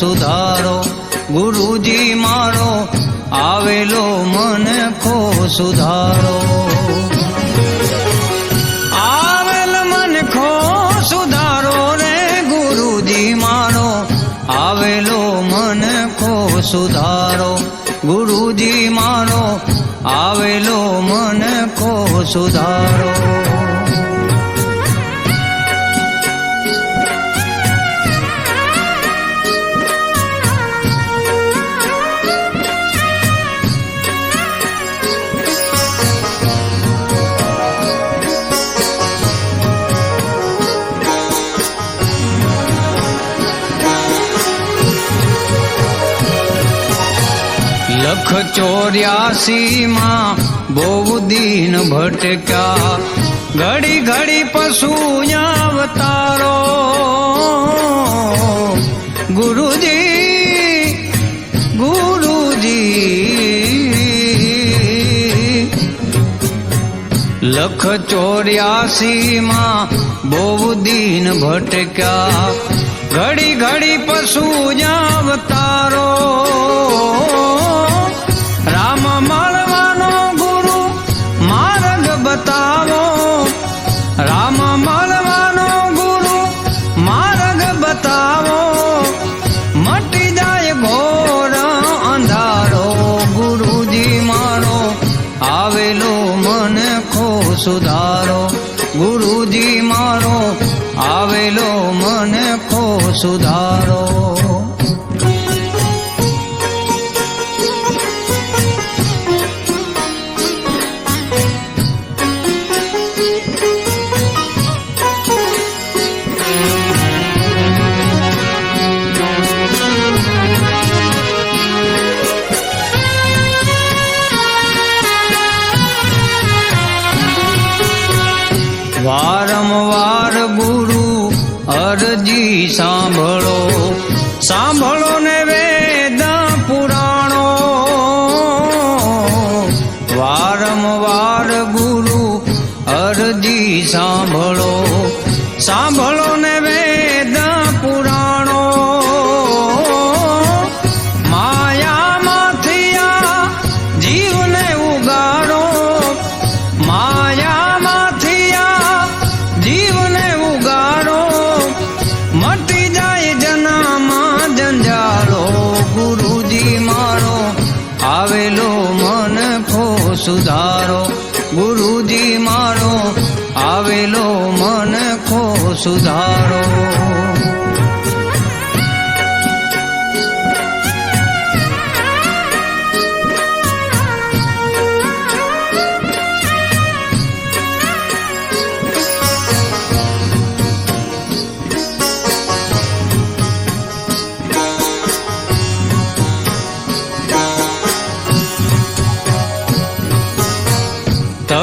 સુધારો. ગુરુજી મારો, આવેલો મન ખો સુધારો. આવેલ મન ખો સુધારો રે ગુરુજી મારો, આવેલો મન ખો સુધારો. ગુરુજી મારો, આવેલો મન ખો સુધારો. લખ ચોર્યાસી માં બહુ દિન ભટક્યા. ઘડી ઘડી પશુ અવતારો. ગુરુજી ગુરુજી. લખ ચોર્યાસી માં બહુ દિન ભટક્યા. ઘડી ઘડી પશુ અવતારો. સુધારો. વારંવાર અરજી સાંભળો. સાંભળો ને વેદ પુરાણો. વારંવાર ગુરુ અરજી સાંભળો. સાંભળો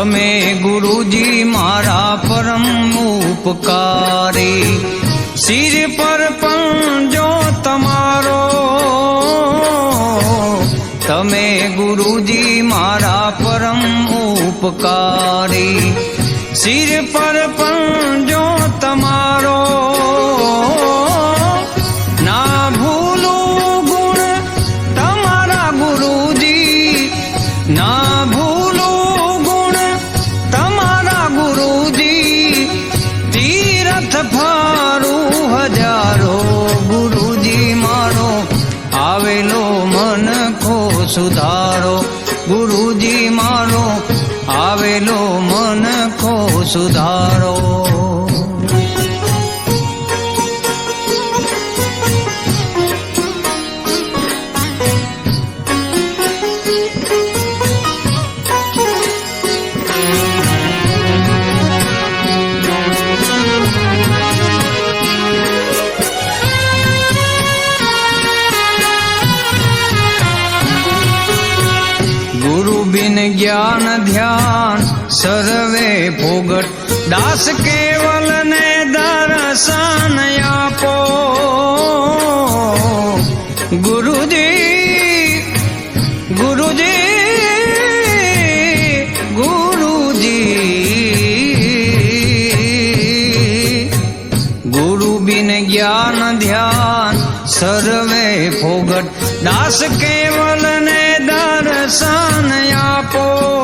તમે ગુરુજી મારા પરમ ઉપકારી. સિર પર પંજો તમારો, તમે ગુરુજી મારા પરમ ઉપકારી. સિર પર ધ્યાન સર્વે ભોગટ. દાસ કેવલ ને દર્શન આપો. ગુરુજી ગુરુજી ગુરુજી. ગુરુ બિન જ્ઞાન ધ્યાન સર્વે ભોગટ. દાસ કેવલ ને દર્શન આપો.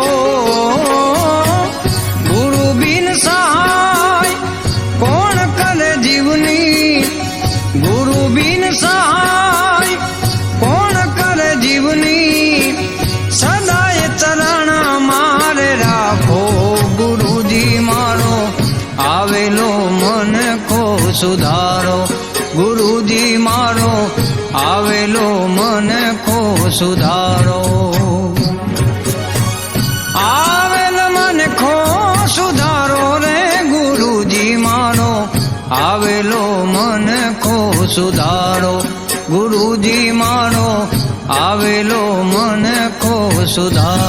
મન કો સુધારો, ગુરુજી મારો, આવેલો મન કો સુધારો. આવેલ મન ખો સુધારો રે ગુરુજી મારો, આવેલો મન ખો સુધારો. ગુરુજી મારો, આવેલો મન ખો સુધારો.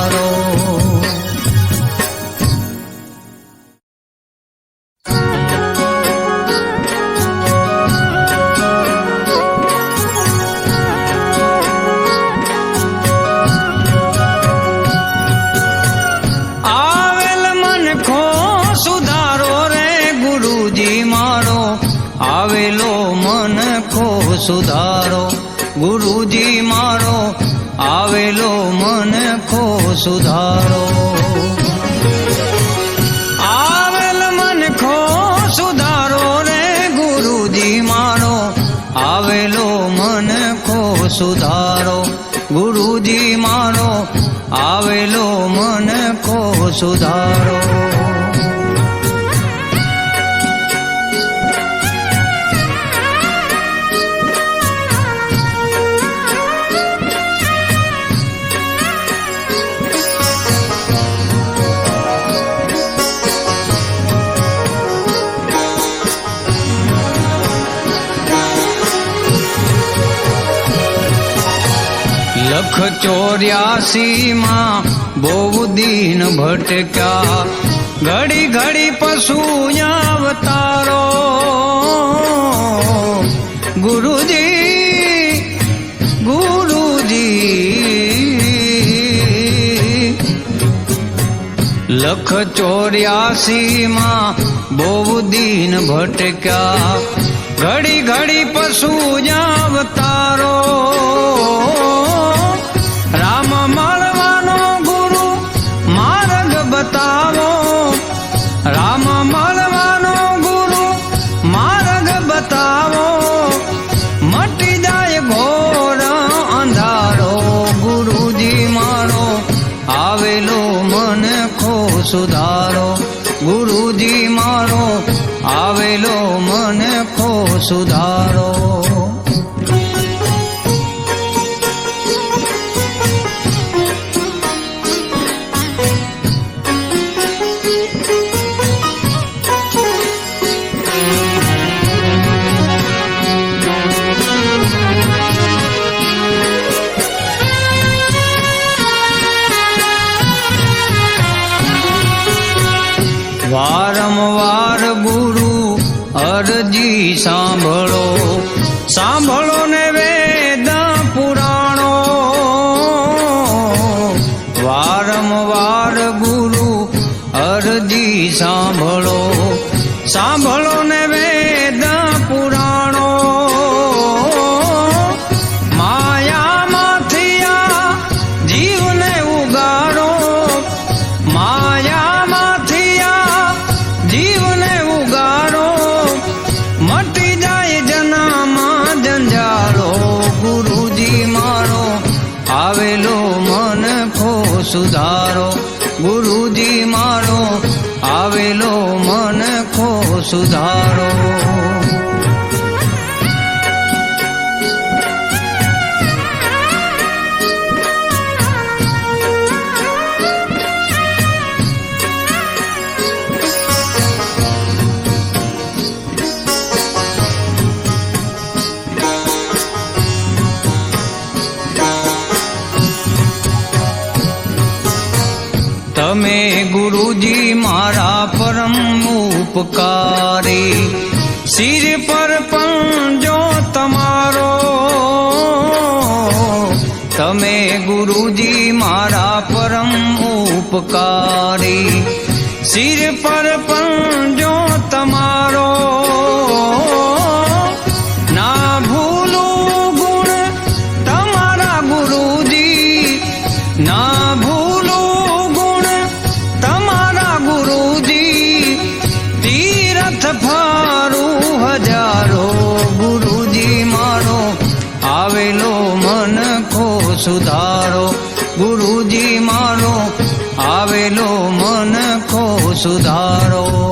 સુધારો ગુરુજી મારો, આવેલો મન ખો સુધારો. આવેલ મન ખો સુધારો રે, ગુરુજી મારો, આવેલો મન ખો સુધારો. ગુરુજી મારો, આવેલો મન ખો સુધારો. લખ ચોર્યાસી માં બહુ દિન ભટક્યા. ઘડી ઘડી પશુ અવતારો ગુરુજી ગુરુજી. લખ ચોર્યાસીમાં બહુ દિન ભટક્યા. ઘડી ઘડી પશુ અવતારો મારો આવેલો મને ખો સુધારો. અરજી સાંભળો. સાંભળો ને વેદ પુરાણો. વારંવાર ગુરુ અરજી સાંભળો. સાંભળો સુધારો. તમે ગુરુજી મારા પરમ ઉપકારી. સિર પર પંજો તમારો તમે ગુરુજી મારા પરમ ઉપકારી. સિર પર પંજો ખો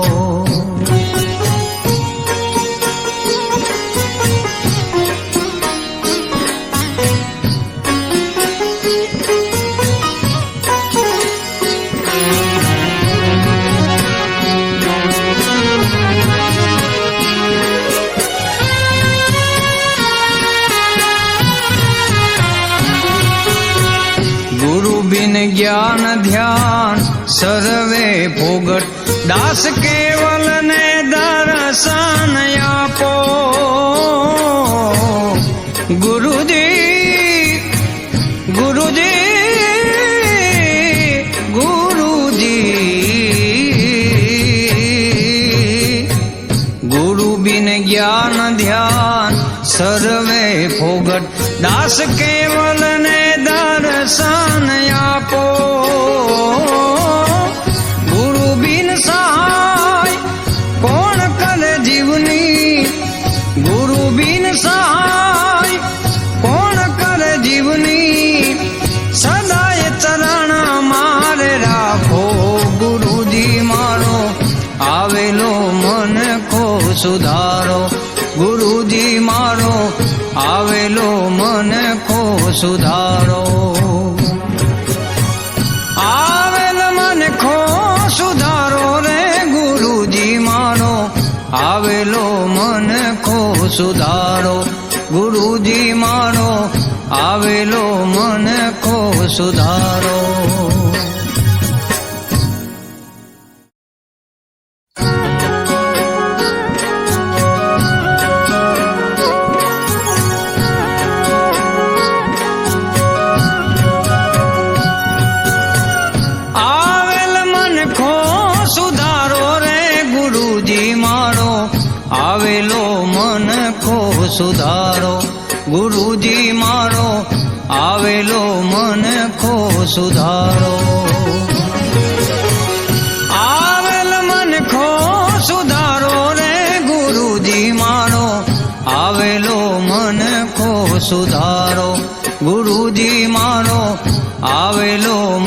ગુરુ બિન જ્ઞાન ધ્યાન સર્વે ભોગટ. દાસ કેવલ ને દર્શન આપો. ગુરુજી જ્ઞાન ધ્યાન સર્વે ફોગટ દાસ કેવલ ને દર્શન આપો ગુરુ બિન સહાય કોણ કરે જીવની ગુરુ બિન સહાય કોણ કરે જીવની સદાય ચરણ મારે રાખો ગુરુજી મારો આવેલો મન ખો સુધારો સુધારો. આવેલ મન ખો સુધારો રે, ગુરુજી મારો આવેલો મન ખો સુધારો, ગુરુજી મારો આવેલો મન ખો સુધારો. સુધારો. ગુરુજી મારો, આવેલો મન ખો સુધારો. આવેલ મન ખો સુધારો રે ગુરુજી મારો, આવેલો મન ખો સુધારો. ગુરુજી મારો, આવેલો